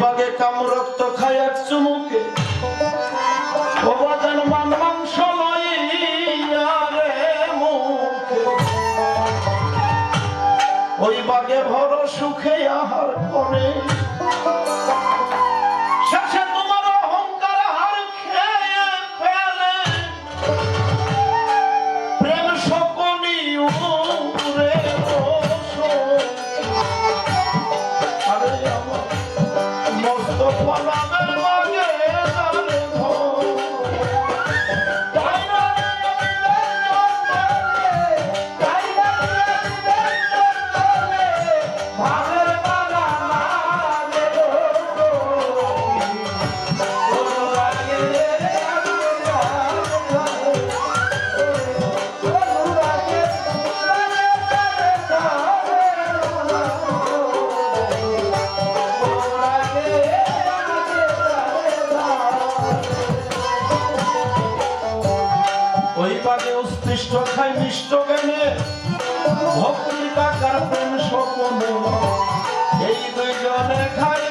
বাগে কাম রক্ত খায় এক চুমুকে বাজান মান মাংস ওই বাগে ভর সুখে আহার করে। মিষ্ট ভক্তি টাকার প্রেম স্বপনে এই দুইজনে খাই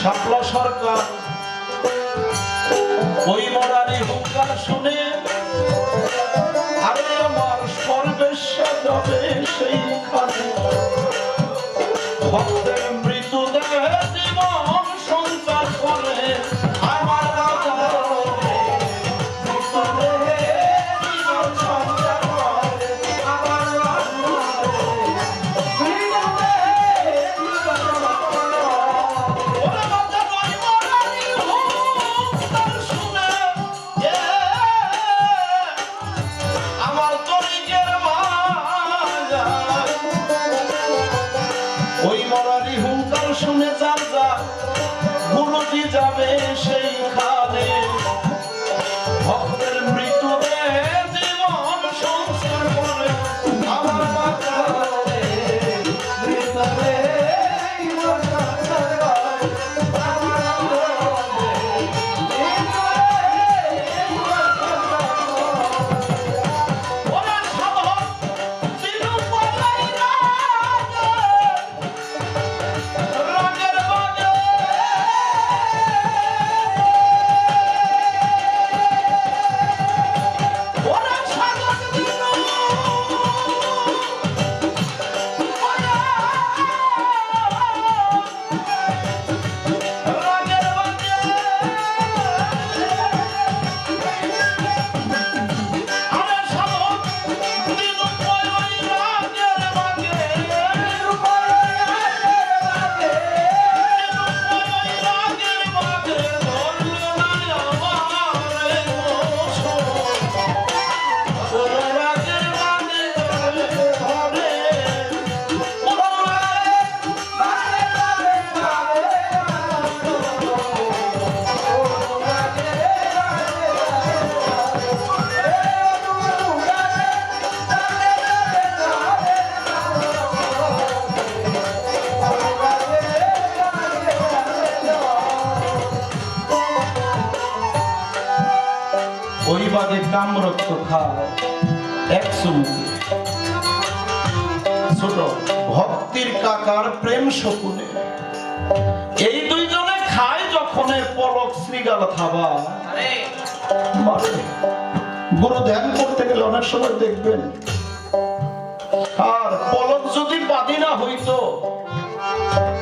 শাপলা সরকার। ওই মরারি হুঙ্কার শুনে আরে আমার সর্বেশ্বর যাবে সেইখানে। ভক্তের মরারি হুঙ্কার শুনে যার যা গুরুজি যাবে সেইখানে খায় একশো মুখে ছোট ভক্তির কাকার প্রেম শকুনে। এই দুইজনে খায় যখন পলক শ্রীগাল মারে গুরু ধ্যান করতে গেলে অনেক সময় দেখবেন। আর পলক যদি বাদি না হইতো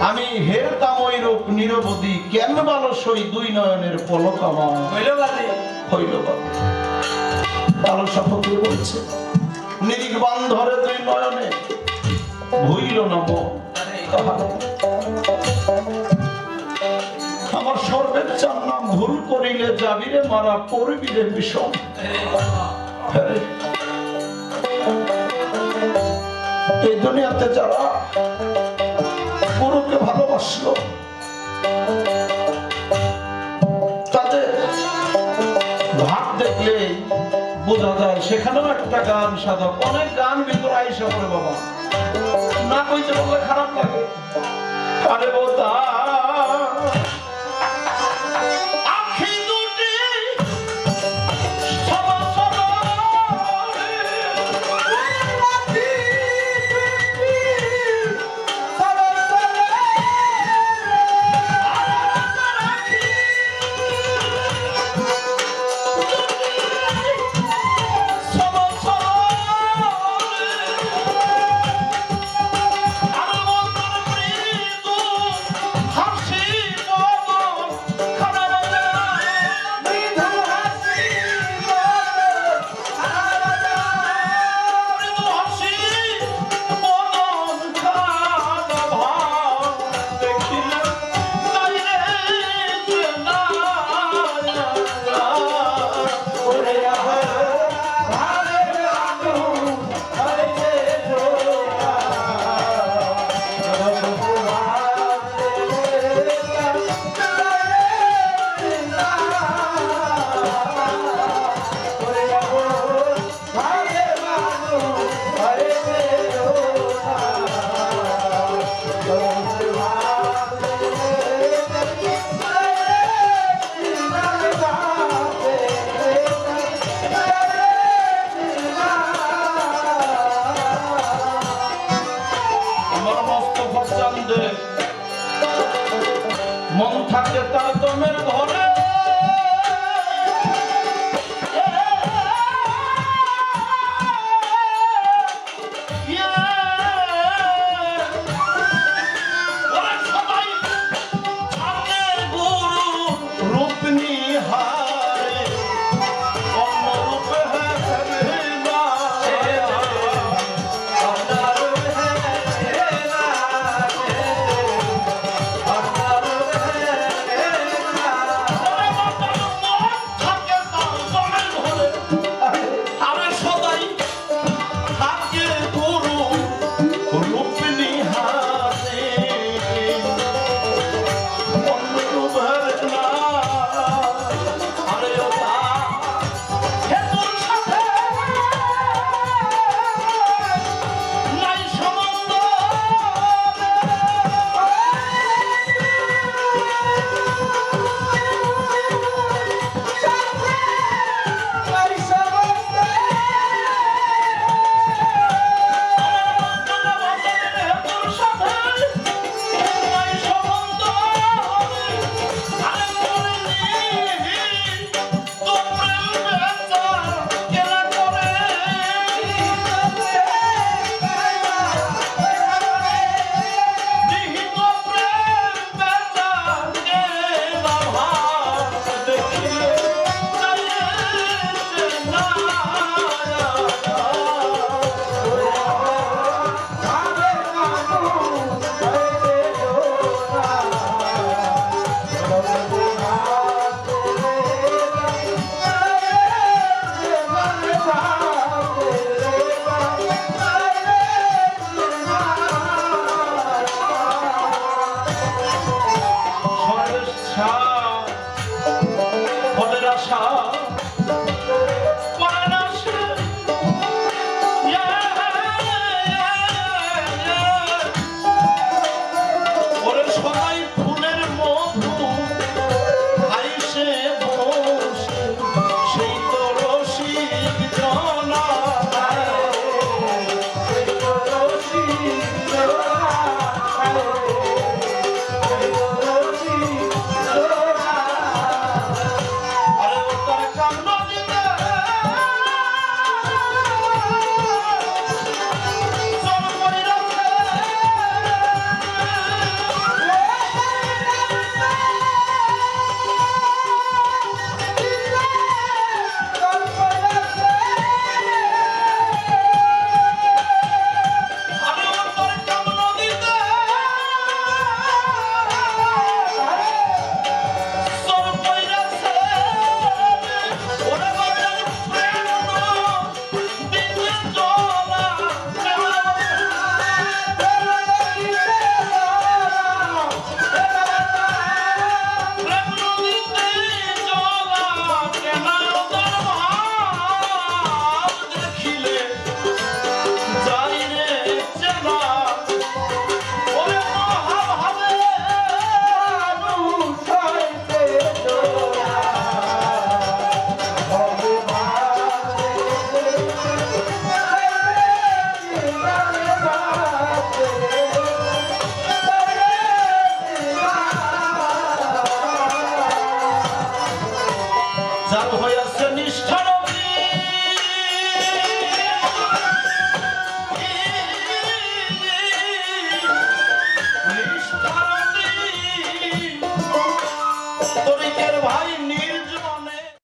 আমি হেরতাম ওই রূপ নিরবধি কেন ভালো সই দুই নয়নের পলক আমার? হইল বাদে হইল বাদি কালো সাপকে বলছে নিরিক বান ধরে দুই নয়নে ভুইল না তাহারে। আমার সর্বের চার নাম ভুল করিলে যাবিরে মারা পড়বিরে বিষম। এই দুনিয়াতে যারা গুরুকে ভালোবাসলো, তাদের ভাব দেখলে বোঝা যায়, সেখানেও একটা গান সাধক। অনেক গান ভিতরে আইসা করে বাবা। না কইতে বললে খারাপ লাগে। আরে বোতা মন থাকে তার দমের ঘরে